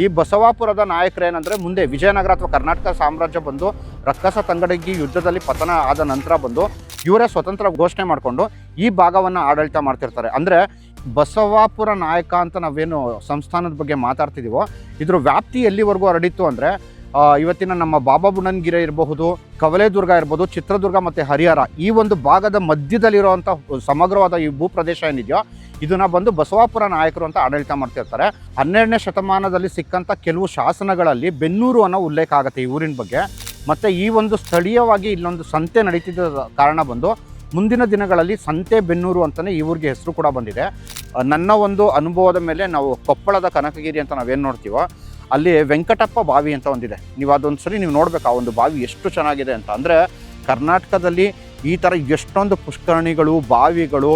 ಈ ಬಸವಾಪುರದ ನಾಯಕರೇನೆಂದರೆ ಮುಂದೆ ವಿಜಯನಗರ ಅಥವಾ ಕರ್ನಾಟಕ ಸಾಮ್ರಾಜ್ಯ ಬಂದು ರಕ್ಕಸ ತಂಗಡಗಿ ಯುದ್ಧದಲ್ಲಿ ಪತನ ಆದ ನಂತರ ಬಂದು ಇವರೇ ಸ್ವತಂತ್ರ ಘೋಷಣೆ ಮಾಡಿಕೊಂಡು ಈ ಭಾಗವನ್ನು ಆಡಳಿತ ಮಾಡ್ತಿರ್ತಾರೆ. ಅಂದರೆ ಬಸವಾಪುರ ನಾಯಕ ಅಂತ ನಾವೇನು ಸಂಸ್ಥಾನದ ಬಗ್ಗೆ ಮಾತಾಡ್ತಿದ್ದೀವೋ ಇದ್ರ ವ್ಯಾಪ್ತಿ ಎಲ್ಲಿವರೆಗೂ ಹರಡಿತ್ತು ಅಂದರೆ ಇವತ್ತಿನ ನಮ್ಮ ಬಾಬಾ ಬುಣನ್ಗಿರಿ ಇರಬಹುದು, ಕವಲೇದುರ್ಗ ಇರ್ಬೋದು, ಚಿತ್ರದುರ್ಗ ಮತ್ತು ಹರಿಹರ, ಈ ಒಂದು ಭಾಗದ ಮಧ್ಯದಲ್ಲಿರುವಂಥ ಸಮಗ್ರವಾದ ಈ ಭೂಪ್ರದೇಶ ಏನಿದೆಯೋ, ಇದನ್ನ ಬಂದು ಬಸವಾಪುರ ನಾಯಕರು ಅಂತ ಆಡಳಿತ ಮಾಡ್ತಿರ್ತಾರೆ. ಹನ್ನೆರಡನೇ ಶತಮಾನದಲ್ಲಿ ಸಿಕ್ಕಂಥ ಕೆಲವು ಶಾಸನಗಳಲ್ಲಿ ಬೆನ್ನೂರು ಅನ್ನೋ ಉಲ್ಲೇಖ ಆಗುತ್ತೆ ಈ ಊರಿನ ಬಗ್ಗೆ. ಮತ್ತು ಈ ಒಂದು ಸ್ಥಳೀಯವಾಗಿ ಇಲ್ಲೊಂದು ಸಂತೆ ನಡೀತಿದ್ದ ಕಾರಣ ಬಂದು, ಮುಂದಿನ ದಿನಗಳಲ್ಲಿ ಸಂತೆ ಬೆನ್ನೂರು ಅಂತಲೇ ಈ ಊರಿಗೆ ಹೆಸರು ಕೂಡ ಬಂದಿದೆ. ನನ್ನ ಒಂದು ಅನುಭವದ ಮೇಲೆ ನಾವು ಕೊಪ್ಪಳದ ಕನಕಗಿರಿ ಅಂತ ನಾವೇನು ನೋಡ್ತೀವೋ ಅಲ್ಲಿ ವೆಂಕಟಪ್ಪ ಬಾವಿ ಅಂತ ಒಂದಿದೆ. ನೀವು ಅದೊಂದು ಸರಿ ನೀವು ನೋಡ್ಬೇಕು ಆ ಒಂದು ಬಾವಿ ಎಷ್ಟು ಚೆನ್ನಾಗಿದೆ ಅಂತ. ಅಂದರೆ ಕರ್ನಾಟಕದಲ್ಲಿ ಈ ಥರ ಎಷ್ಟೊಂದು ಪುಷ್ಕರಣಿಗಳು, ಬಾವಿಗಳು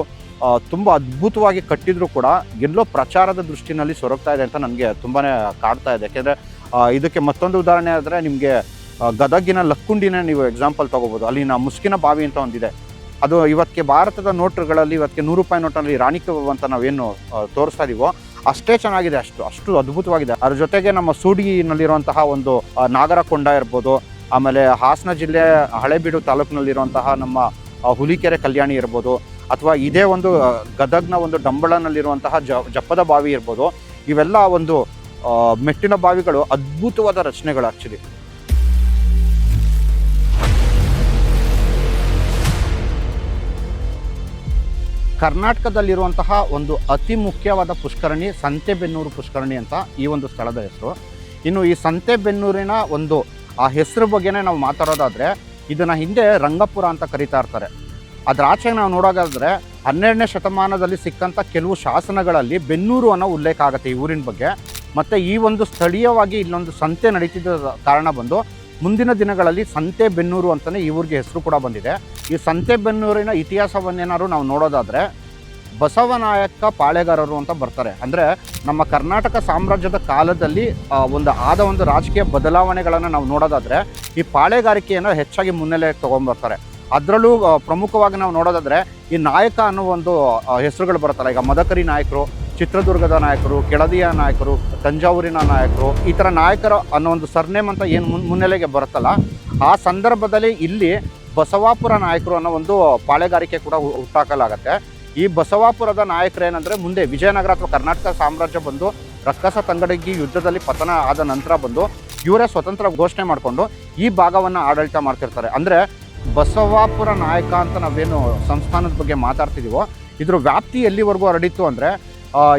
ತುಂಬ ಅದ್ಭುತವಾಗಿ ಕಟ್ಟಿದ್ರು ಕೂಡ ಎಲ್ಲೋ ಪ್ರಚಾರದ ದೃಷ್ಟಿನಲ್ಲಿ ಸೊರಗ್ತಾ ಇದೆ ಅಂತ ನನಗೆ ತುಂಬಾ ಕಾಡ್ತಾ ಇದೆ. ಯಾಕೆಂದರೆ ಇದಕ್ಕೆ ಮತ್ತೊಂದು ಉದಾಹರಣೆ ಆದರೆ ನಿಮಗೆ ಗದಗಿನ ಲಕ್ಕುಂಡಿನ ನೀವು ಎಕ್ಸಾಂಪಲ್ ತೊಗೋಬೋದು. ಅಲ್ಲಿನ ಮುಸ್ಕಿನ ಬಾವಿ ಅಂತ ಒಂದಿದೆ. ಅದು ಇವತ್ತಿಗೆ ಭಾರತದ ನೋಟುಗಳಲ್ಲಿ ಇವತ್ತಿಗೆ ನೂರು ರೂಪಾಯಿ ನೋಟಲ್ಲಿ ರಾಣಿ ಕಬಾಬ್ ಅಂತ ನಾವೇನು ತೋರಿಸ್ತಾ ಇದೀವೋ ಅಷ್ಟೇ ಚೆನ್ನಾಗಿದೆ ಅಷ್ಟು ಅಷ್ಟು ಅದ್ಭುತವಾಗಿದೆ. ಅದ್ರ ಜೊತೆಗೆ ನಮ್ಮ ಸೂಡಿನಲ್ಲಿರುವಂತಹ ಒಂದು ನಾಗರ ನಾಗರಕೊಂಡ ಇರ್ಬೋದು, ಆಮೇಲೆ ಹಾಸನ ಜಿಲ್ಲೆ ಹಳೆಬೀಡು ತಾಲೂಕಿನಲ್ಲಿರುವಂತಹ ನಮ್ಮ ಹುಲಿಕೆರೆ ಕಲ್ಯಾಣಿ ಇರ್ಬೋದು, ಅಥವಾ ಇದೇ ಒಂದು ಗದಗ್ನ ಒಂದು ಡಂಬಳನಲ್ಲಿರುವಂತಹ ಜ, ಜಪ್ಪದ ಬಾವಿ ಇರ್ಬೋದು, ಇವೆಲ್ಲ ಒಂದು ಮೆಟ್ಟಿನ ಬಾವಿಗಳು ಅದ್ಭುತವಾದ ರಚನೆಗಳು ಆ್ಯಕ್ಚುಲಿ ಕರ್ನಾಟಕದಲ್ಲಿರುವಂತಹ ಒಂದು ಅತಿ ಮುಖ್ಯವಾದ ಪುಷ್ಕರಣಿ ಸಂತೆಬೆನ್ನೂರು ಪುಷ್ಕರಣಿ ಅಂತ ಈ ಒಂದು ಸ್ಥಳದ ಹೆಸರು. ಇನ್ನು ಈ ಸಂತೆಬೆನ್ನೂರಿನ ಒಂದು, ಆ ಹೆಸರು ಬಗ್ಗೆನೇ ನಾವು ಮಾತಾಡೋದಾದರೆ, ಇದನ್ನು ಹಿಂದೆ ರಂಗಪುರ ಅಂತ ಕರೀತಾ ಇರ್ತಾರೆ. ಅದರ ಆಚೆಗೆ ನಾವು ನೋಡೋದಾದರೆ, ಹನ್ನೆರಡನೇ ಶತಮಾನದಲ್ಲಿ ಸಿಕ್ಕಂಥ ಕೆಲವು ಶಾಸನಗಳಲ್ಲಿ ಬೆನ್ನೂರು ಅನ್ನೋ ಉಲ್ಲೇಖ ಆಗುತ್ತೆ ಈ ಊರಿನ ಬಗ್ಗೆ. ಮತ್ತು ಈ ಒಂದು ಸ್ಥಳೀಯವಾಗಿ ಇಲ್ಲೊಂದು ಸಂತೆ ನಡೀತಿದ್ದ ಕಾರಣ ಬಂದು ಮುಂದಿನ ದಿನಗಳಲ್ಲಿ ಸಂತೆಬೆನ್ನೂರು ಅಂತಲೇ ಈ ಊರಿಗೆ ಹೆಸರು ಕೂಡ ಬಂದಿದೆ. ಈ ಸಂತೆಬೆನ್ನೂರಿನ ಇತಿಹಾಸವನ್ನೇನಾದ್ರು ನಾವು ನೋಡೋದಾದರೆ ಬಸವನಾಯಕ ಪಾಳೆಗಾರರು ಅಂತ ಬರ್ತಾರೆ. ಅಂದರೆ ನಮ್ಮ ಕರ್ನಾಟಕ ಸಾಮ್ರಾಜ್ಯದ ಕಾಲದಲ್ಲಿ ಒಂದು ಆದ ಒಂದು ರಾಜಕೀಯ ಬದಲಾವಣೆಗಳನ್ನು ನಾವು ನೋಡೋದಾದರೆ ಈ ಪಾಳೆಗಾರಿಕೆಯನ್ನು ಹೆಚ್ಚಾಗಿ ಮುನ್ನೆಲೆಗೆ ತೊಗೊಂಬರ್ತಾರೆ. ಅದರಲ್ಲೂ ಪ್ರಮುಖವಾಗಿ ನಾವು ನೋಡೋದಾದರೆ ಈ ನಾಯಕ ಅನ್ನೋ ಒಂದು ಹೆಸರುಗಳು ಬರ್ತಾರೆ ಈಗ ಮದಕರಿ ನಾಯಕರು ಚಿತ್ರದುರ್ಗದ ನಾಯಕರು, ಕೆಳದಿಯ ನಾಯಕರು, ತಂಜಾವೂರಿನ ನಾಯಕರು, ಈ ಥರ ನಾಯಕರು ಅನ್ನೋ ಒಂದು ಸರ್ನೇಮ್ ಅಂತ ಏನು ಮುನ್, ಮುನ್ನೆಲೆಗೆ ಬರುತ್ತಲ್ಲ, ಆ ಸಂದರ್ಭದಲ್ಲಿ ಇಲ್ಲಿ ಬಸವಾಪುರ ನಾಯಕರು ಅನ್ನೋ ಒಂದು ಪಾಳೆಗಾರಿಕೆ ಕೂಡ ಹುಟ್ಟಾಕಲಾಗತ್ತೆ. ಈ ಬಸವಾಪುರದ ನಾಯಕರೇನೆಂದರೆ ಮುಂದೆ ವಿಜಯನಗರ ಅಥವಾ ಕರ್ನಾಟಕ ಸಾಮ್ರಾಜ್ಯ ಬಂದು ರಕ್ಕಸ ತಂಗಡಗಿ ಯುದ್ಧದಲ್ಲಿ ಪತನ ಆದ ನಂತರ ಬಂದು ಇವರೇ ಸ್ವತಂತ್ರ ಘೋಷಣೆ ಮಾಡಿಕೊಂಡು ಈ ಭಾಗವನ್ನು ಆಡಳಿತ ಮಾಡ್ತಿರ್ತಾರೆ. ಅಂದರೆ ಬಸವಾಪುರ ನಾಯಕ ಅಂತ ನಾವೇನು ಸಂಸ್ಥಾನದ ಬಗ್ಗೆ ಮಾತಾಡ್ತಿದ್ದೀವೋ ಇದ್ರ ವ್ಯಾಪ್ತಿ ಎಲ್ಲಿವರೆಗೂ ಹರಡಿತ್ತು ಅಂದರೆ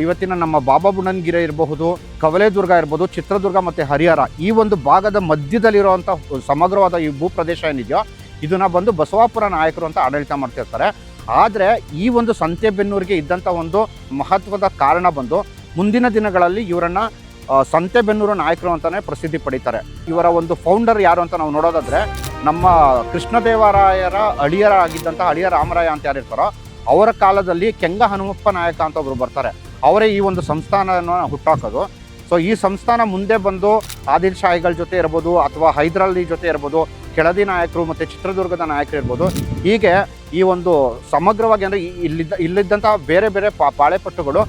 ಇವತ್ತಿನ ನಮ್ಮ ಬಾಬಾ ಬುಡನ್ಗಿರಿ ಇರಬಹುದು, ಕವಲೇದುರ್ಗ ಇರ್ಬೋದು, ಚಿತ್ರದುರ್ಗ ಮತ್ತು ಹರಿಹರ, ಈ ಒಂದು ಭಾಗದ ಮಧ್ಯದಲ್ಲಿರುವಂಥ ಸಮಗ್ರವಾದ ಈ ಭೂಪ್ರದೇಶ ಏನಿದೆಯೋ, ಇದನ್ನು ಬಂದು ಬಸವಾಪುರ ನಾಯಕರು ಅಂತ ಆಡಳಿತ ಮಾಡ್ತಿರ್ತಾರೆ. ಆದರೆ ಈ ಒಂದು ಸಂತೆಬೆನ್ನೂರಿಗೆ ಇದ್ದಂಥ ಒಂದು ಮಹತ್ವದ ಕಾರಣ ಬಂದು, ಮುಂದಿನ ದಿನಗಳಲ್ಲಿ ಇವರನ್ನು ಸಂತೆಬೆನ್ನೂರು ನಾಯಕರು ಅಂತಲೇ ಪ್ರಸಿದ್ಧಿ ಪಡೀತಾರೆ. ಇವರ ಒಂದು ಫೌಂಡರ್ ಯಾರು ಅಂತ ನಾವು ನೋಡೋದಾದರೆ, ನಮ್ಮ ಕೃಷ್ಣದೇವರಾಯರ ಅಳಿಯರ ಆಗಿದ್ದಂಥ ಅಳಿಯ ರಾಮರಾಯ ಅಂತ ಯಾರು ಇರ್ತಾರೋ ಅವರ ಕಾಲದಲ್ಲಿ ಕೆಂಗ ಹನುಮಪ್ಪ ನಾಯಕ ಅಂತ ಒಬ್ರು ಬರ್ತಾರೆ. ಅವರೇ ಈ ಒಂದು ಸಂಸ್ಥಾನನ ಹುಟ್ಟಾಕೋದು. ಸೊ ಈ ಸಂಸ್ಥಾನ ಮುಂದೆ ಬಂದು ಆದಿಲ್ ಶಾಹಿಗಳ ಜೊತೆ ಇರ್ಬೋದು ಅಥವಾ ಹೈದರಾಲಿ ಜೊತೆ ಇರ್ಬೋದು, ಕೆಳದಿ ನಾಯಕರು ಮತ್ತು ಚಿತ್ರದುರ್ಗದ ನಾಯಕರು ಇರ್ಬೋದು, ಹೀಗೆ ಈ ಒಂದು ಸಮಗ್ರವಾಗಿ ಅಂದರೆ ಇಲ್ಲಿದ್ದ ಇಲ್ಲಿದ್ದಂತಹ ಬೇರೆ ಬೇರೆ ಪಾ, ಪಾಳೆಪಟ್ಟುಗಳು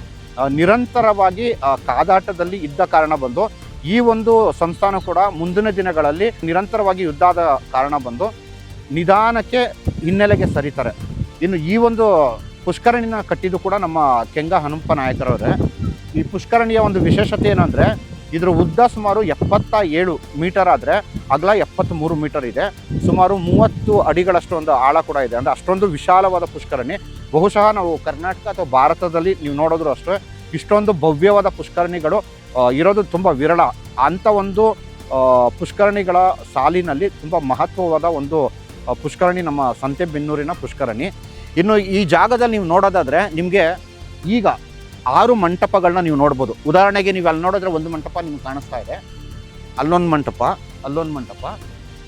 ನಿರಂತರವಾಗಿ ಕಾದಾಟದಲ್ಲಿ ಇದ್ದ ಕಾರಣ ಬಂದು, ಈ ಒಂದು ಸಂಸ್ಥಾನ ಕೂಡ ಮುಂದಿನ ದಿನಗಳಲ್ಲಿ ನಿರಂತರವಾಗಿ ಯುದ್ಧ ಆದ ಕಾರಣ ಬಂದು, ನಿಧಾನಕ್ಕೆ ಹಿನ್ನೆಲೆಗೆ ಸರಿತಾರೆ. ಇನ್ನು ಈ ಒಂದು ಪುಷ್ಕರಣಿನ ಕಟ್ಟಿದ್ದು ಕೂಡ ನಮ್ಮ ಕೆಂಗ ಹನುಮಪ್ಪ ನಾಯಕರವರೇ. ಈ ಪುಷ್ಕರಣಿಯ ಒಂದು ವಿಶೇಷತೆ ಏನಂದರೆ, ಇದರ ಉದ್ದ ಸುಮಾರು ಎಪ್ಪತ್ತ ಏಳು ಮೀಟರ್ ಆದರೆ ಅಗಲ ಎಪ್ಪತ್ತ್ಮೂರು ಮೀಟರ್ ಇದೆ. ಸುಮಾರು ಮೂವತ್ತು ಅಡಿಗಳಷ್ಟು ಒಂದು ಆಳ ಕೂಡ ಇದೆ. ಅಂದರೆ ಅಷ್ಟೊಂದು ವಿಶಾಲವಾದ ಪುಷ್ಕರಣಿ. ಬಹುಶಃ ನಾವು ಕರ್ನಾಟಕ ಅಥವಾ ಭಾರತದಲ್ಲಿ ನೀವು ನೋಡಿದ್ರು ಅಷ್ಟೇ, ಇಷ್ಟೊಂದು ಭವ್ಯವಾದ ಪುಷ್ಕರಣಿಗಳು ಇರೋದು ತುಂಬ ವಿರಳ. ಅಂಥ ಒಂದು ಪುಷ್ಕರಣಿಗಳ ಸಾಲಿನಲ್ಲಿ ತುಂಬ ಮಹತ್ವವಾದ ಒಂದು ಪುಷ್ಕರಣಿ ನಮ್ಮ ಸಂತೆಬೆನ್ನೂರಿನ ಪುಷ್ಕರಣಿ. ಇನ್ನು ಈ ಜಾಗದಲ್ಲಿ ನೀವು ನೋಡೋದಾದರೆ ನಿಮಗೆ ಈಗ ಆರು ಮಂಟಪಗಳನ್ನ ನೀವು ನೋಡ್ಬೋದು. ಉದಾಹರಣೆಗೆ ನೀವು ಅಲ್ಲಿ ನೋಡಿದ್ರೆ ಒಂದು ಮಂಟಪ ನಿಮ್ಗೆ ಕಾಣಿಸ್ತಾ ಇದೆ. ಅಲ್ಲೊಂದು ಮಂಟಪ ಅಲ್ಲೊಂದು ಮಂಟಪ.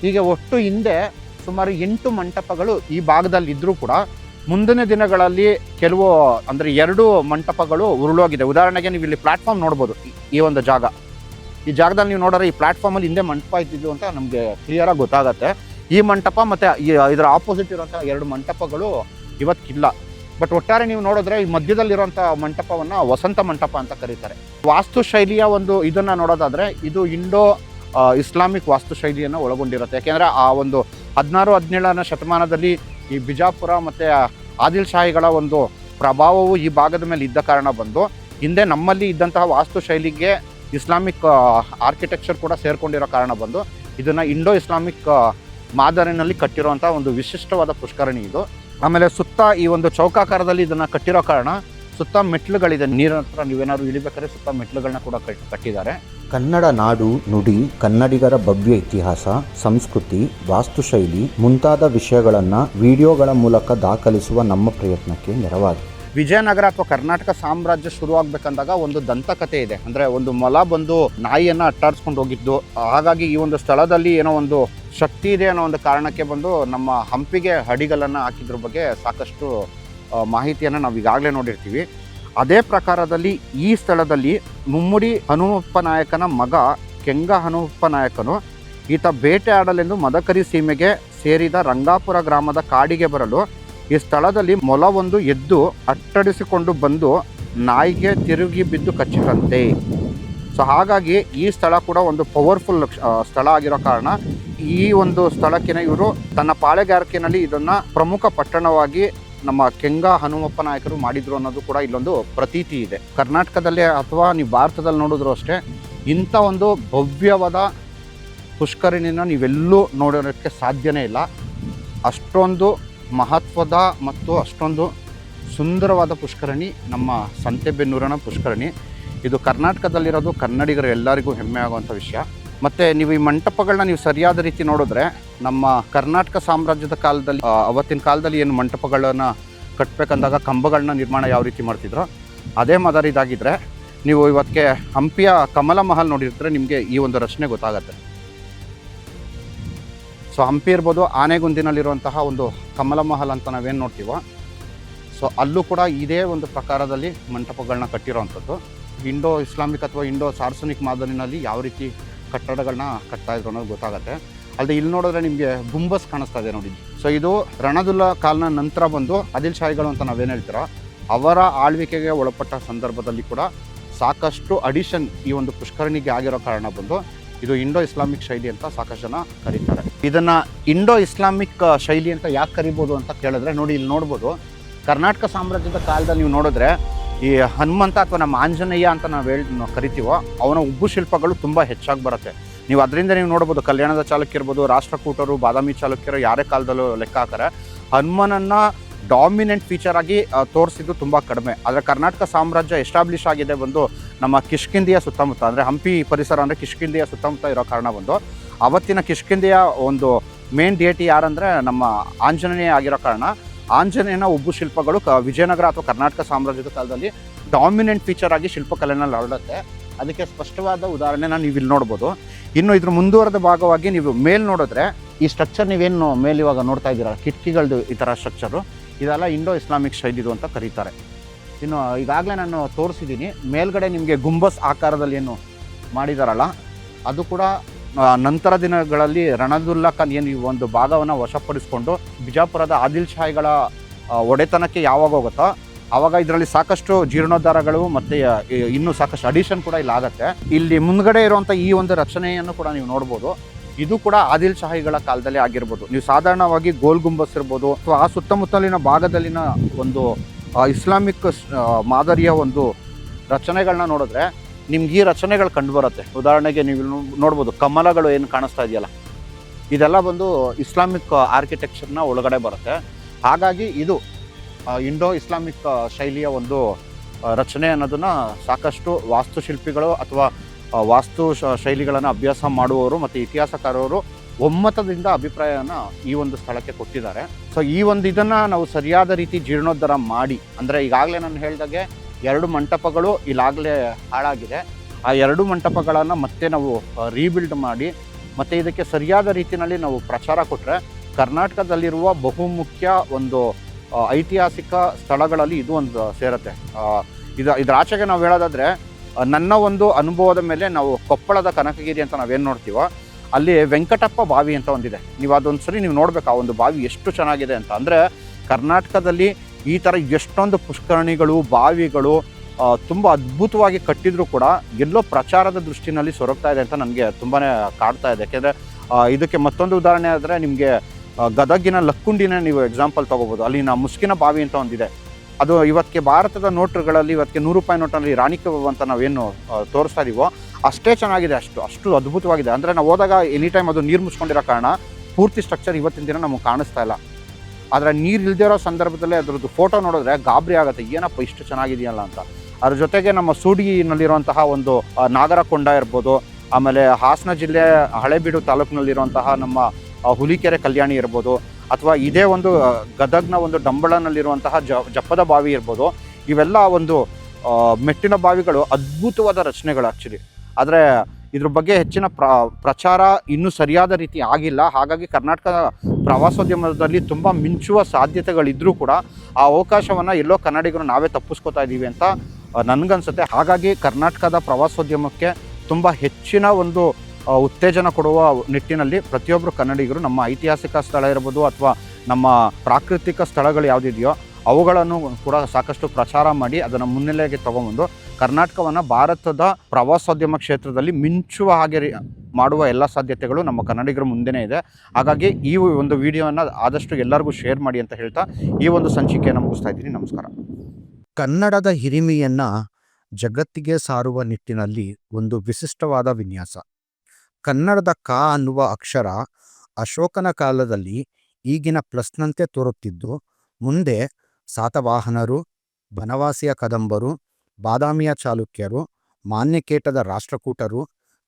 ಹೀಗೆ ಒಟ್ಟು ಹಿಂದೆ ಸುಮಾರು ಎಂಟು ಮಂಟಪಗಳು ಈ ಭಾಗದಲ್ಲಿ ಇದ್ದರೂ ಕೂಡ ಮುಂದಿನ ದಿನಗಳಲ್ಲಿ ಕೆಲವು, ಅಂದರೆ ಎರಡು ಮಂಟಪಗಳು ಉರುಳೋಗಿದೆ. ಉದಾಹರಣೆಗೆ ನೀವು ಇಲ್ಲಿ ಪ್ಲಾಟ್ಫಾರ್ಮ್ ನೋಡ್ಬೋದು ಈ- ಒಂದು ಜಾಗ. ಈ ಜಾಗದಲ್ಲಿ ನೀವು ನೋಡಿದ್ರೆ ಈ ಪ್ಲಾಟ್ಫಾರ್ಮಲ್ಲಿ ಹಿಂದೆ ಮಂಟಪ ಇದ್ದಿದ್ದು ಅಂತ ನಮಗೆ ಕ್ಲಿಯರಾಗಿ ಗೊತ್ತಾಗತ್ತೆ. ಈ ಮಂಟಪ ಮತ್ತು ಇದರ ಆಪೋಸಿಟ್ ಇರುವಂಥ ಎರಡು ಮಂಟಪಗಳು ಇವತ್ತಿಲ್ಲ. ಬಟ್ ಒಟ್ಟಾರೆ ನೀವು ನೋಡಿದ್ರೆ ಈ ಮಧ್ಯದಲ್ಲಿರುವಂಥ ಮಂಟಪವನ್ನ ವಸಂತ ಮಂಟಪ ಅಂತ ಕರೀತಾರೆ. ವಾಸ್ತು ಶೈಲಿಯ ಒಂದು ಇದನ್ನ ನೋಡೋದಾದ್ರೆ ಇದು ಇಂಡೋ ಇಸ್ಲಾಮಿಕ್ ವಾಸ್ತು ಶೈಲಿಯನ್ನು ಒಳಗೊಂಡಿರುತ್ತೆ. ಯಾಕೆಂದ್ರೆ ಆ ಒಂದು ಹದಿನಾರು, ಹದಿನೇಳನೇ ಶತಮಾನದಲ್ಲಿ ಈ ಬಿಜಾಪುರ ಮತ್ತೆ ಆದಿಲ್ ಶಾಹಿಗಳ ಒಂದು ಪ್ರಭಾವವು ಈ ಭಾಗದ ಮೇಲೆ ಇದ್ದ ಕಾರಣ ಬಂದು ಹಿಂದೆ ನಮ್ಮಲ್ಲಿ ಇದ್ದಂತಹ ವಾಸ್ತು ಶೈಲಿಗೆ ಇಸ್ಲಾಮಿಕ್ ಆರ್ಕಿಟೆಕ್ಚರ್ ಕೂಡ ಸೇರ್ಕೊಂಡಿರೋ ಕಾರಣ ಬಂದು ಇದನ್ನ ಇಂಡೋ ಇಸ್ಲಾಮಿಕ್ ಮಾದರಿನಲ್ಲಿ ಕಟ್ಟಿರುವಂಥ ಒಂದು ವಿಶಿಷ್ಟವಾದ ಪುಷ್ಕರಣಿ ಇದು. ಆಮೇಲೆ ಸುತ್ತ ಈ ಒಂದು ಚೌಕಾಕಾರದಲ್ಲಿ ಇದನ್ನ ಕಟ್ಟಿರೋ ಕಾರಣ ಸುತ್ತ ಮೆಟ್ಲುಗಳಿದೆ. ನೀರಿನ ಹತ್ರ ನೀವೇನಾದ್ರು ಇಳಿಬೇಕಾದ್ರೆ ಸುತ್ತ ಮೆಟ್ಲುಗಳನ್ನ ಕೂಡ ಕಟ್- ಕಟ್ಟಿದ್ದಾರೆ. ಕನ್ನಡ ನಾಡು ನುಡಿ ಕನ್ನಡಿಗರ ಭವ್ಯ ಇತಿಹಾಸ ಸಂಸ್ಕೃತಿ ವಾಸ್ತುಶೈಲಿ ಮುಂತಾದ ವಿಷಯಗಳನ್ನು ವಿಡಿಯೋಗಳ ಮೂಲಕ ದಾಖಲಿಸುವ ನಮ್ಮ ಪ್ರಯತ್ನಕ್ಕೆ ನೆರವಾಗಿ ವಿಜಯನಗರ ಅಥವಾ ಕರ್ನಾಟಕ ಸಾಮ್ರಾಜ್ಯ ಶುರುವಾಗಬೇಕಂದಾಗ ಒಂದು ದಂತಕತೆ ಇದೆ. ಅಂದ್ರೆ ಒಂದು ಮೊಲ ಬಂದು ನಾಯಿಯನ್ನ ಅಟ್ಟಾಡಿಸ್ಕೊಂಡು ಹೋಗಿದ್ದು. ಹಾಗಾಗಿ ಈ ಒಂದು ಸ್ಥಳದಲ್ಲಿ ಏನೋ ಒಂದು ಶಕ್ತಿ ಇದೆ ಅನ್ನೋ ಒಂದು ಕಾರಣಕ್ಕೆ ಬಂದು ನಮ್ಮ ಹಂಪಿಗೆ ಹಡಿಗಲನ್ನು ಹಾಕಿದ್ರ ಬಗ್ಗೆ ಸಾಕಷ್ಟು ಮಾಹಿತಿಯನ್ನು ನಾವು ಈಗಾಗಲೇ ನೋಡಿರ್ತೀವಿ. ಅದೇ ಪ್ರಕಾರದಲ್ಲಿ ಈ ಸ್ಥಳದಲ್ಲಿ ಮುಮ್ಮಡಿ ಹನುಮಪ್ಪ ನಾಯಕನ ಮಗ ಕೆಂಗ ಹನುಮಪ್ಪ ನಾಯಕನು ಈತ ಬೇಟೆ ಆಡಲೆಂದು ಮದಕರಿ ಸೀಮೆಗೆ ಸೇರಿದ ರಂಗಾಪುರ ಗ್ರಾಮದ ಕಾಡಿಗೆ ಬರಲು ಈ ಸ್ಥಳದಲ್ಲಿ ಮೊಲವೊಂದು ಎದ್ದು ಅಟ್ಟಡಿಸಿಕೊಂಡು ಬಂದು ನಾಯಿಗೆ ತಿರುಗಿ ಬಿದ್ದು ಕಚ್ಚಿತಂತೆ ಸೊ ಹಾಗಾಗಿ ಈ ಸ್ಥಳ ಕೂಡ ಒಂದು ಪವರ್ಫುಲ್ ಸ್ಥಳ ಆಗಿರೋ ಕಾರಣ ಈ ಒಂದು ಸ್ಥಳಕ್ಕೆ ಇವರು ತನ್ನ ಪಾಳೆಗಾರಿಕೆನಲ್ಲಿ ಇದನ್ನ ಪ್ರಮುಖ ಪಟ್ಟಣವಾಗಿ ನಮ್ಮ ಕೆಂಗ ಹನುಮಪ್ಪ ನಾಯಕರು ಮಾಡಿದ್ರು ಅನ್ನೋದು ಕೂಡ ಇಲ್ಲೊಂದು ಪ್ರತೀತಿ ಇದೆ. ಕರ್ನಾಟಕದಲ್ಲಿ ಅಥವಾ ನೀವು ಭಾರತದಲ್ಲಿ ನೋಡಿದ್ರು ಅಷ್ಟೇ, ಇಂಥ ಒಂದು ಭವ್ಯವಾದ ಪುಷ್ಕರಣಿನ ನೀವೆಲ್ಲೂ ನೋಡೋದಕ್ಕೆ ಸಾಧ್ಯನೇ ಇಲ್ಲ. ಅಷ್ಟೊಂದು ಮಹತ್ವದ ಮತ್ತು ಅಷ್ಟೊಂದು ಸುಂದರವಾದ ಪುಷ್ಕರಣಿ, ನಮ್ಮ ಸಂತೆಬೆನ್ನೂರಿನ ಪುಷ್ಕರಣಿ. ಇದು ಕರ್ನಾಟಕದಲ್ಲಿರೋದು ಕನ್ನಡಿಗರು ಎಲ್ಲರಿಗೂ ಹೆಮ್ಮೆ ಆಗುವಂಥ ವಿಷಯ. ಮತ್ತು ನೀವು ಈ ಮಂಟಪಗಳನ್ನ ನೀವು ಸರಿಯಾದ ರೀತಿ ನೋಡಿದ್ರೆ ನಮ್ಮ ಕರ್ನಾಟಕ ಸಾಮ್ರಾಜ್ಯದ ಕಾಲದಲ್ಲಿ ಅವತ್ತಿನ ಕಾಲದಲ್ಲಿ ಏನು ಮಂಟಪಗಳನ್ನ ಕಟ್ಟಬೇಕಂದಾಗ ಕಂಬಗಳನ್ನ ನಿರ್ಮಾಣ ಯಾವ ರೀತಿ ಮಾಡ್ತಿದ್ರೋ ಅದೇ ಮಾದರಿ ಇದಾಗಿದ್ರೆ ನೀವು ಇವತ್ತಿಗೆ ಹಂಪಿಯ ಕಮಲ ಮಹಲ್ ನೋಡಿರ್ತಾರೆ ನಿಮಗೆ ಈ ಒಂದು ರಚನೆ ಗೊತ್ತಾಗತ್ತೆ. ಸೊ ಹಂಪಿ ಇರ್ಬೋದು, ಆನೆಗುಂದಿನಲ್ಲಿರುವಂತಹ ಒಂದು ಕಮಲ ಮಹಲ್ ಅಂತ ನಾವೇನು ನೋಡ್ತೀವೋ, ಸೊ ಅಲ್ಲೂ ಕೂಡ ಇದೇ ಒಂದು ಪ್ರಕಾರದಲ್ಲಿ ಮಂಟಪಗಳನ್ನ ಕಟ್ಟಿರೋವಂಥದ್ದು ಇಂಡೋ ಇಸ್ಲಾಮಿಕ್ ಅಥವಾ ಇಂಡೋ ಸಾರ್ಸನಿಕ್ ಮಾದರಿನಲ್ಲಿ ಯಾವ ರೀತಿ ಕಟ್ಟಡಗಳನ್ನ ಕಟ್ತಾ ಇದ್ರು ಅನ್ನೋದು ಗೊತ್ತಾಗುತ್ತೆ. ಅಲ್ಲದೆ ಇಲ್ಲಿ ನೋಡಿದ್ರೆ ನಿಮಗೆ ಗುಂಬಸ್ ಕಾಣಿಸ್ತಾ ಇದೆ ನೋಡಿ. ಸೊ ಇದು ರಣದುಲ್ಲಾ ಕಾಲ್ನ ನಂತರ ಬಂದು ಅದಿಲ್ ಶಾಹಿಗಳು ಅಂತ ನಾವೇನು ಹೇಳ್ತೀರ, ಅವರ ಆಳ್ವಿಕೆಗೆ ಒಳಪಟ್ಟ ಸಂದರ್ಭದಲ್ಲಿ ಕೂಡ ಸಾಕಷ್ಟು ಅಡಿಷನ್ ಈ ಒಂದು ಪುಷ್ಕರಣಿಗೆ ಆಗಿರೋ ಕಾರಣ ಬಂದು ಇದು ಇಂಡೋ ಇಸ್ಲಾಮಿಕ್ ಶೈಲಿ ಅಂತ ಸಾಕಷ್ಟು ಜನ ಕರೀತಾರೆ. ಇದನ್ನು ಇಂಡೋ ಇಸ್ಲಾಮಿಕ್ ಶೈಲಿ ಅಂತ ಯಾಕೆ ಕರಿಬೋದು ಅಂತ ಕೇಳಿದ್ರೆ ನೋಡಿ, ಇಲ್ಲಿ ನೋಡ್ಬೋದು, ಕರ್ನಾಟಕ ಸಾಮ್ರಾಜ್ಯದ ಕಾಲದಲ್ಲಿ ನೀವು ನೋಡಿದ್ರೆ ಈ ಹನುಮಂತ ಅಥವಾ ನಮ್ಮ ಆಂಜನೇಯ ಅಂತ ನಾವು ಹೇಳಿ, ನಾವು ಕರಿತೀವೋ, ಅವನ ಉಬ್ಬು ಶಿಲ್ಪಗಳು ತುಂಬ ಹೆಚ್ಚಾಗಿ ಬರುತ್ತೆ. ನೀವು ಅದರಿಂದ ನೀವು ನೋಡ್ಬೋದು, ಕಲ್ಯಾಣದ ಚಾಲುಕ್ಯ ಇರ್ಬೋದು, ರಾಷ್ಟ್ರಕೂಟರು, ಬಾದಾಮಿ ಚಾಲುಕ್ಯರು ಯಾರೇ ಕಾಲದಲ್ಲೂ ಲೆಕ್ಕ ಹಾಕಾರೆ, ಹನುಮನನ್ನು ಡಾಮಿನೆಂಟ್ ಫೀಚರ್ ಆಗಿ ತೋರಿಸಿದ್ದು ತುಂಬ ಕಡಿಮೆ. ಆದರೆ ಕರ್ನಾಟಕ ಸಾಮ್ರಾಜ್ಯ ಎಸ್ಟಾಬ್ಲಿಷ್ ಆಗಿದೆ ಬಂದು, ನಮ್ಮ ಕಿಷ್ಕಿಂದಿಯ ಸುತ್ತಮುತ್ತ, ಅಂದರೆ ಹಂಪಿ ಪರಿಸರ ಅಂದರೆ ಕಿಷ್ಕಿಂದಿಯ ಸುತ್ತಮುತ್ತ ಇರೋ ಕಾರಣ ಬಂದು, ಅವತ್ತಿನ ಕಿಷ್ಕಿಂದಿಯ ಒಂದು ಮೇನ್ ಡೇಟಿ ಯಾರಂದರೆ ನಮ್ಮ ಆಂಜನೇಯ ಆಗಿರೋ ಕಾರಣ ಆಂಜನೇಯನ ಉಬ್ಬು ಶಿಲ್ಪಗಳು ಕ ವಿಜಯನಗರ ಅಥವಾ ಕರ್ನಾಟಕ ಸಾಮ್ರಾಜ್ಯದ ಕಾಲದಲ್ಲಿ ಡಾಮಿನೆಂಟ್ ಫೀಚರ್ ಆಗಿ ಶಿಲ್ಪಕಲೆನಲ್ಲಿ ಹರಡುತ್ತೆ ಅದಕ್ಕೆ ಸ್ಪಷ್ಟವಾದ ಉದಾಹರಣೆನ ನೀವು ಇಲ್ಲಿ ನೋಡ್ಬೋದು. ಇನ್ನು ಇದ್ರ ಮುಂದುವರೆದ ಭಾಗವಾಗಿ ನೀವು ಮೇಲ್ ನೋಡಿದ್ರೆ ಈ ಸ್ಟ್ರಕ್ಚರ್ ನೀವೇನು ಮೇಲೆ ಇವಾಗ ನೋಡ್ತಾ ಇದ್ದೀರಾ? ಕಿಟಕಿಗಳದ್ದು ಈ ಥರ ಸ್ಟ್ರಕ್ಚರು ಇದೆಲ್ಲ ಇಂಡೋ ಇಸ್ಲಾಮಿಕ್ ಶೈಲಿದು ಅಂತ ಕರೀತಾರೆ. ಇನ್ನು, ಈಗಾಗಲೇ ನಾನು ತೋರಿಸಿದ್ದೀನಿ. ಮೇಲ್ಗಡೆ ನಿಮಗೆ ಗುಂಬಸ್ ಆಕಾರದಲ್ಲಿ ಏನು ಮಾಡಿದಾರಲ್ಲ, ಅದು ಕೂಡ ನಂತರ ದಿನಗಳಲ್ಲಿ ರಣದುಲ್ಲಾ ಖಾನ್ ಏನು ಈ ಒಂದು ಭಾಗವನ್ನು ವಶಪಡಿಸಿಕೊಂಡು ಬಿಜಾಪುರದ ಆದಿಲ್ ಶಾಹಿಗಳ ಒಡೆತನಕ್ಕೆ ಯಾವಾಗ ಹೋಗುತ್ತೋ ಆವಾಗ ಇದರಲ್ಲಿ ಸಾಕಷ್ಟು ಜೀರ್ಣೋದ್ಧಾರಗಳು ಮತ್ತು ಇನ್ನೂ ಸಾಕಷ್ಟು ಅಡಿಷನ್ ಕೂಡ ಇಲ್ಲಿ ಆಗತ್ತೆ. ಇಲ್ಲಿ ಮುಂದ್ಗಡೆ ಇರುವಂಥ ಈ ಒಂದು ರಚನೆಯನ್ನು ಕೂಡ ನೀವು ನೋಡ್ಬೋದು. ಇದು ಕೂಡ ಆದಿಲ್ ಶಾಹಿಗಳ ಕಾಲದಲ್ಲಿ ಆಗಿರ್ಬೋದು. ನೀವು ಸಾಧಾರಣವಾಗಿ ಗೋಲ್ ಗುಂಬಸ್ ಇರ್ಬೋದು, ಅಥವಾ ಆ ಸುತ್ತಮುತ್ತಲಿನ ಭಾಗದಲ್ಲಿನ ಒಂದು ಇಸ್ಲಾಮಿಕ್ ಮಾದರಿಯ ಒಂದು ರಚನೆಗಳನ್ನ ನೋಡಿದ್ರೆ ನಿಮ್ಗೆ ಈ ರಚನೆಗಳು ಕಂಡುಬರುತ್ತೆ. ಉದಾಹರಣೆಗೆ ನೀವು ನೋಡ್ಬೋದು, ಕಮಲಗಳು ಏನು ಕಾಣಿಸ್ತಾ ಇದೆಯಲ್ಲ? ಇದೆಲ್ಲ ಬಂದು ಇಸ್ಲಾಮಿಕ್ ಆರ್ಕಿಟೆಕ್ಚರ್ನ ಒಳಗಡೆ ಬರುತ್ತೆ. ಹಾಗಾಗಿ ಇದು ಇಂಡೋ ಇಸ್ಲಾಮಿಕ್ ಶೈಲಿಯ ಒಂದು ರಚನೆ ಅನ್ನೋದನ್ನು ಸಾಕಷ್ಟು ವಾಸ್ತುಶಿಲ್ಪಿಗಳು ಅಥವಾ ವಾಸ್ತು ಶೈಲಿಗಳನ್ನು ಅಭ್ಯಾಸ ಮಾಡುವವರು ಮತ್ತು ಇತಿಹಾಸಕಾರರು ಒಮ್ಮತದಿಂದ ಅಭಿಪ್ರಾಯನ ಈ ಒಂದು ಸ್ಥಳಕ್ಕೆ ಕೊಟ್ಟಿದ್ದಾರೆ. ಸೊ ಈ ಒಂದು ಇದನ್ನು ನಾವು ಸರಿಯಾದ ರೀತಿ ಜೀರ್ಣೋದ್ಧಾರ ಮಾಡಿ, ಅಂದರೆ ಈಗಾಗಲೇ ನಾನು ಹೇಳಿದಾಗೆ ಎರಡು ಮಂಟಪಗಳು ಇಲ್ಲಾಗಲೇ ಹಾಳಾಗಿದೆ. ಆ ಎರಡು ಮಂಟಪಗಳನ್ನು ಮತ್ತೆ ನಾವು ರೀಬಿಲ್ಡ್ ಮಾಡಿ, ಮತ್ತು ಇದಕ್ಕೆ ಸರಿಯಾದ ರೀತಿಯಲ್ಲಿ ನಾವು ಪ್ರಚಾರ ಕೊಟ್ಟರೆ ಕರ್ನಾಟಕದಲ್ಲಿರುವ ಬಹುಮುಖ್ಯ ಒಂದು ಐತಿಹಾಸಿಕ ಸ್ಥಳಗಳಲ್ಲಿ ಇದು ಒಂದು ಸೇರುತ್ತೆ. ಇದು, ಇದರ ಆಚೆಗೆ ನಾವು ಹೇಳೋದಾದರೆ ನನ್ನ ಒಂದು ಅನುಭವದ ಮೇಲೆ ನಾವು ಕೊಪ್ಪಳದ ಕನಕಗಿರಿ ಅಂತ ನಾವೇನು ನೋಡ್ತೀವೋ, ಅಲ್ಲಿ ವೆಂಕಟಪ್ಪ ಬಾವಿ ಅಂತ ಒಂದಿದೆ. ನೀವು ಅದೊಂದು ಸರಿ ನೀವು ನೋಡ್ಬೇಕು ಆ ಒಂದು ಬಾವಿ ಎಷ್ಟು ಚೆನ್ನಾಗಿದೆ ಅಂತ. ಅಂದರೆ ಕರ್ನಾಟಕದಲ್ಲಿ ಈ ಥರ ಎಷ್ಟೊಂದು ಪುಷ್ಕರಣಿಗಳು, ಬಾವಿಗಳು ತುಂಬ ಅದ್ಭುತವಾಗಿ ಕಟ್ಟಿದ್ರು ಕೂಡ ಎಲ್ಲೋ ಪ್ರಚಾರದ ದೃಷ್ಟಿನಲ್ಲಿ ಸೊರಗ್ತಾ ಇದೆ ಅಂತ ನನಗೆ ತುಂಬಾ ಕಾಡ್ತಾ ಇದೆ. ಯಾಕೆಂದರೆ ಇದಕ್ಕೆ ಮತ್ತೊಂದು ಉದಾಹರಣೆ ಆದರೆ ನಿಮಗೆ ಗದಗಿನ ಲಕ್ಕುಂಡಿನ ನೀವು ಎಕ್ಸಾಂಪಲ್ ತೊಗೋಬೋದು. ಅಲ್ಲಿನ ಮುಸ್ಕಿನ ಬಾವಿ ಅಂತ ಒಂದಿದೆ. ಅದು ಇವತ್ತಿಗೆ ಭಾರತದ ನೋಟುಗಳಲ್ಲಿ ಇವತ್ತಿಗೆ ನೂರು ರೂಪಾಯಿ ನೋಟಲ್ಲಿ ರಾಣಿ ಕಬಾಬ್ ಅಂತ ನಾವೇನು ತೋರಿಸ್ತಾ ಇದೀವೋ, ಅಷ್ಟೇ ಚೆನ್ನಾಗಿದೆ. ಅಷ್ಟು ಅಷ್ಟು ಅದ್ಭುತವಾಗಿದೆ. ಅಂದರೆ ನಾವು ಹೋದಾಗ ಎನಿ ಟೈಮ್ ಅದು ನೀರು ಮುಚ್ಕೊಂಡಿರೋ ಕಾರಣ ಪೂರ್ತಿ ಸ್ಟ್ರಕ್ಚರ್ ಇವತ್ತಿನ ದಿನ ನಮಗೆ ಕಾಣಿಸ್ತಾ ಇಲ್ಲ. ಆದರೆ ನೀರು ಇರೋ ಸಂದರ್ಭದಲ್ಲಿ ಅದರದ್ದು ಫೋಟೋ ನೋಡಿದ್ರೆ ಗಾಬರಿ ಆಗುತ್ತೆ. ಏನಪ್ಪ ಇಷ್ಟು ಚೆನ್ನಾಗಿದೆಯಲ್ಲ ಅಂತ. ಅದ್ರ ಜೊತೆಗೆ ನಮ್ಮ ಸೂಡಿನಲ್ಲಿರುವಂತಹ ಒಂದು ನಾಗರಕೊಂಡ ಇರ್ಬೋದು, ಆಮೇಲೆ ಹಾಸನ ಜಿಲ್ಲೆ ಹಳೆಬೀಡು ತಾಲೂಕಿನಲ್ಲಿರುವಂತಹ ನಮ್ಮ ಹುಲಿಕೆರೆ ಕಲ್ಯಾಣಿ ಇರ್ಬೋದು, ಅಥವಾ ಇದೇ ಒಂದು ಗದಗ್ನ ಒಂದು ಡಂಬಳನಲ್ಲಿರುವಂತಹ ಜ, ಜಪ್ಪದ ಬಾವಿ ಇರ್ಬೋದು, ಇವೆಲ್ಲ ಒಂದು ಮೆಟ್ಟಿನ ಬಾವಿಗಳು ಅದ್ಭುತವಾದ ರಚನೆಗಳು ಆ್ಯಕ್ಚುಲಿ ಆದರೆ ಇದ್ರ ಬಗ್ಗೆ ಹೆಚ್ಚಿನ ಪ್ರ, ಪ್ರಚಾರ ಇನ್ನೂ ಸರಿಯಾದ ರೀತಿ ಆಗಿಲ್ಲ. ಹಾಗಾಗಿ ಕರ್ನಾಟಕ ಪ್ರವಾಸೋದ್ಯಮದಲ್ಲಿ ತುಂಬ ಮಿಂಚುವ ಸಾಧ್ಯತೆಗಳಿದ್ದರೂ ಕೂಡ ಆ ಅವಕಾಶವನ್ನು ಎಲ್ಲೋ ಕನ್ನಡಿಗರು ನಾವೇ ತಪ್ಪಿಸ್ಕೊತಾ ಇದ್ದೀವಿ ಅಂತ ನನಗನ್ಸುತ್ತೆ. ಹಾಗಾಗಿ ಕರ್ನಾಟಕದ ಪ್ರವಾಸೋದ್ಯಮಕ್ಕೆ ತುಂಬ ಹೆಚ್ಚಿನ ಒಂದು ಉತ್ತೇಜನ ಕೊಡುವ ನಿಟ್ಟಿನಲ್ಲಿ ಪ್ರತಿಯೊಬ್ಬರು ಕನ್ನಡಿಗರು ನಮ್ಮ ಐತಿಹಾಸಿಕ ಸ್ಥಳ ಇರ್ಬೋದು ಅಥವಾ ನಮ್ಮ ಪ್ರಾಕೃತಿಕ ಸ್ಥಳಗಳು ಯಾವುದಿದೆಯೋ ಅವುಗಳನ್ನು ಕೂಡ ಸಾಕಷ್ಟು ಪ್ರಚಾರ ಮಾಡಿ ಅದನ್ನು ಮುನ್ನೆಲೆಗೆ ತಗೊಂಬಂದು ಕರ್ನಾಟಕವನ್ನು ಭಾರತದ ಪ್ರವಾಸೋದ್ಯಮ ಕ್ಷೇತ್ರದಲ್ಲಿ ಮಿಂಚುವ ಹಾಗೆ ಮಾಡುವ ಎಲ್ಲ ಸಾಧ್ಯತೆಗಳು ನಮ್ಮ ಕನ್ನಡಿಗರ ಮುಂದೆನೇ ಇದೆ. ಹಾಗಾಗಿ ಈ ಒಂದು ವಿಡಿಯೋನ ಆದಷ್ಟು ಎಲ್ಲರಿಗೂ ಶೇರ್ ಮಾಡಿ ಅಂತ ಹೇಳ್ತಾ ಈ ಒಂದು ಸಂಚಿಕೆಯನ್ನು ಮುಗಿಸ್ತಾ ಇದ್ದೀನಿ. ನಮಸ್ಕಾರ. ಕನ್ನಡದ ಹಿರಿಮೆಯನ್ನು ಜಗತ್ತಿಗೆ ಸಾರುವ ನಿಟ್ಟಿನಲ್ಲಿ ಒಂದು ವಿಶಿಷ್ಟವಾದ ವಿನ್ಯಾಸ. ಕನ್ನಡದ ಕ ಅನ್ನುವ ಅಕ್ಷರ ಅಶೋಕನ ಕಾಲದಲ್ಲಿ ಈಗಿನ ಪ್ಲಸ್ನಂತೆ ತೋರುತ್ತಿದ್ದು, ಮುಂದೆ ಸಾತವಾಹನರು, ಬನವಾಸಿಯ ಕದಂಬರು ಬಾದಾಮಿಯ ಚಾಲುಕ್ಯರು, ಮಾನ್ಯಕೇಟದ ರಾಷ್ಟ್ರಕೂಟರು,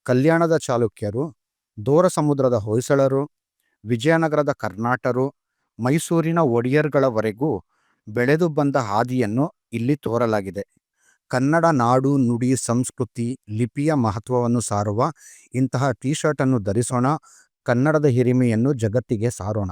ಕಲ್ಯಾಣದ ಚಾಲುಕ್ಯರು, ದೋರ ಸಮುದ್ರದ ಹೊಯ್ಸಳರು, ವಿಜಯನಗರದ ಕರ್ನಾಟರು, ಮೈಸೂರಿನ ಒಡಿಯರ್ಗಳವರೆಗೂ ಬೆಳೆದು ಬಂದ ಹಾದಿಯನ್ನು ಇಲ್ಲಿ ತೋರಲಾಗಿದೆ. ಕನ್ನಡ ನಾಡು, ನುಡಿ, ಸಂಸ್ಕೃತಿ, ಲಿಪಿಯ ಮಹತ್ವವನ್ನು ಸಾರುವ ಇಂತಹ ಟೀ ಶರ್ಟನ್ನು ಧರಿಸೋಣ, ಕನ್ನಡದ ಹಿರಿಮೆಯನ್ನು ಜಗತ್ತಿಗೆ ಸಾರೋಣ.